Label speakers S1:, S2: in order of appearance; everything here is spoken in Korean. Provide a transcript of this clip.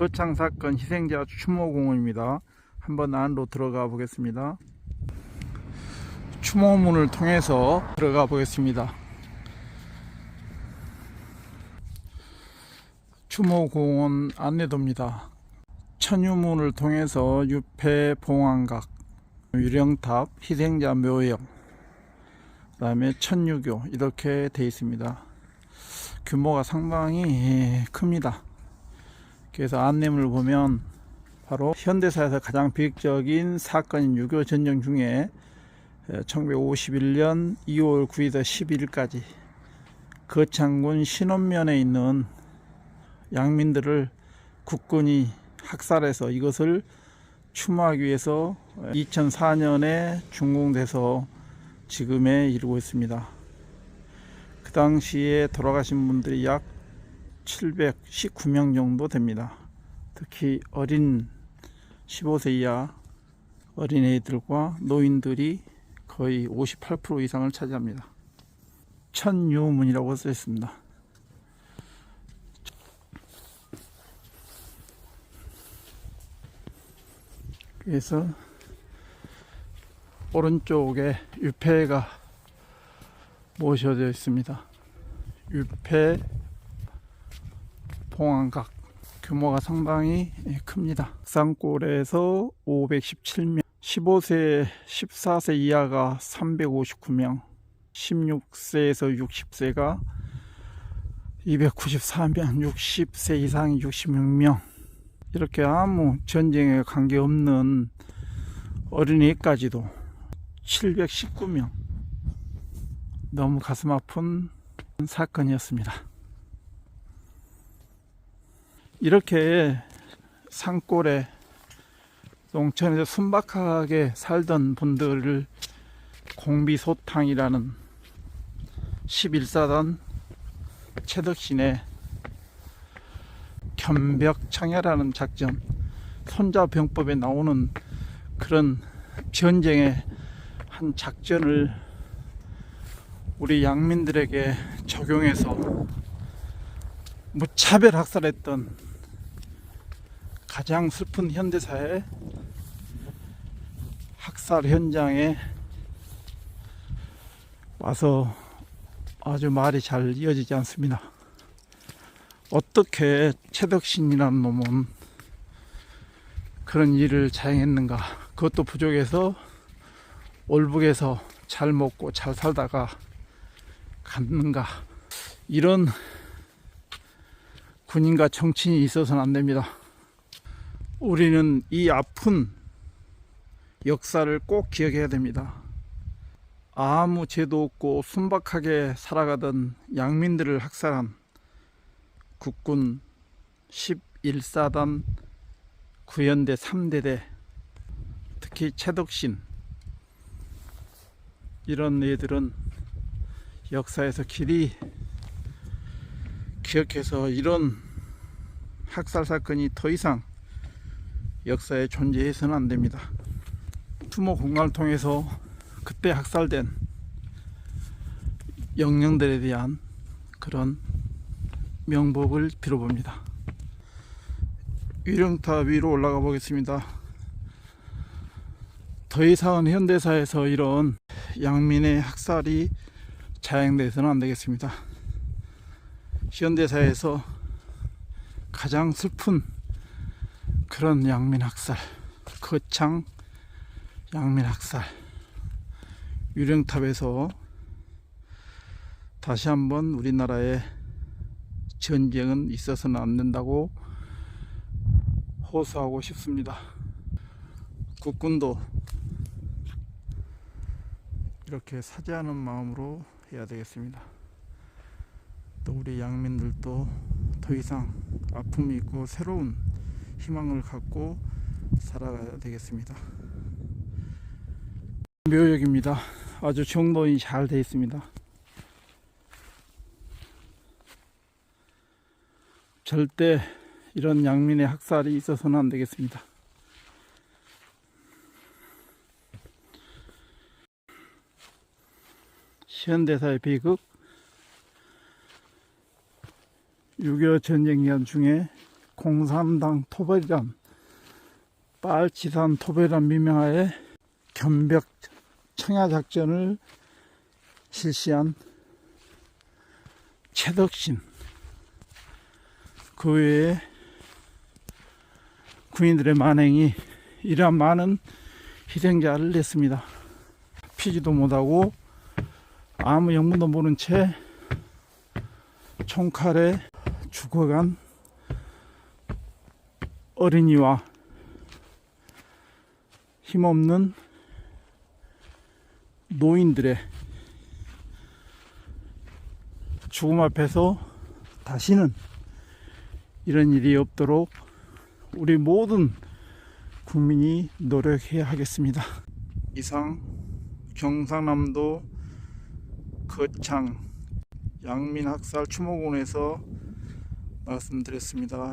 S1: 거창 사건 희생자 추모공원입니다. 한번 안으로 들어가 보겠습니다. 추모문을 통해서 들어가 보겠습니다. 추모공원 안내도입니다. 천유문을 통해서 유폐 봉황각, 유령탑, 희생자 묘역, 그 다음에 천유교 이렇게 되어 있습니다. 규모가 상당히 큽니다. 그래서 안내문을 보면 바로 현대사에서 가장 비극적인 사건인 6.25 전쟁 중에 1951년 2월 9일부터 11일까지 거창군 신원면에 있는 양민들을 국군이 학살해서 이것을 추모하기 위해서 2004년에 준공돼서 지금에 이르고 있습니다. 그 당시에 돌아가신 분들이 약 719명 정도 됩니다. 특히 어린 15세 이하 어린애들과 노인들이 거의 58% 이상을 차지합니다. 천유문이라고 써 있습니다. 그래서 오른쪽에 유패가 모셔져 있습니다. 유패 봉황각 규모가 상당히 큽니다. 쌍골에서 517명, 15세, 14세 이하가 359명, 16세에서 60세가 294명, 60세 이상이 66명, 이렇게 아무 전쟁에 관계없는 어린이까지도 719명. 너무 가슴 아픈 사건이었습니다. 이렇게 산골에 농촌에서 순박하게 살던 분들을 공비소탕이라는 11사단 최덕신의 견벽창야라는 작전 손자병법에 나오는 그런 전쟁의 한 작전을 우리 양민들에게 적용해서 무차별 학살했던 가장 슬픈 현대사의 학살 현장에 와서 아주 말이 잘 이어지지 않습니다. 어떻게 최덕신이라는 놈은 그런 일을 자행했는가? 그것도 부족해서 올북에서 잘 먹고 잘 살다가 갔는가? 이런 군인과 정치인이 있어서는 안 됩니다. 우리는 이 아픈 역사를 꼭 기억해야 됩니다. 아무 죄도 없고 순박하게 살아가던 양민들을 학살한 국군 11사단 구연대 3대대 특히 최덕신 이런 애들은 역사에서 길이 기억해서 이런 학살 사건이 더 이상 역사에 존재해서는 안 됩니다. 추모 공간을 통해서 그때 학살된 영령들에 대한 그런 명복을 빌어봅니다. 위령탑 위로 올라가 보겠습니다. 더 이상은 현대사에서 이런 양민의 학살이 자행돼서는 안 되겠습니다. 현대사에서 가장 슬픈 그런 양민 학살, 거창 양민 학살, 유령탑에서 다시 한번 우리나라에 전쟁은 있어서는 안 된다고 호소하고 싶습니다. 국군도 이렇게 사죄하는 마음으로 해야 되겠습니다. 또 우리 양민들도 더 이상 아픔이 있고 새로운 희망을 갖고 살아가야 되겠습니다. 묘역입니다. 아주 정돈이 잘 되어 있습니다. 절대 이런 양민의 학살이 있어서는 안 되겠습니다. 현대사의 비극 6.25 전쟁 기간 중에 공산당 토벌이란 빨치산 토벌이란 미명하에 견벽 청야 작전을 실시한 최덕신 그 외에 군인들의 만행이 이러한 많은 희생자를 냈습니다. 피지도 못하고 아무 영문도 모른 채 총칼에 죽어간 어린이와 힘없는 노인들의 죽음 앞에서 다시는 이런 일이 없도록 우리 모든 국민이 노력해야 하겠습니다. 이상 경상남도 거창 양민학살 추모군에서 말씀드렸습니다.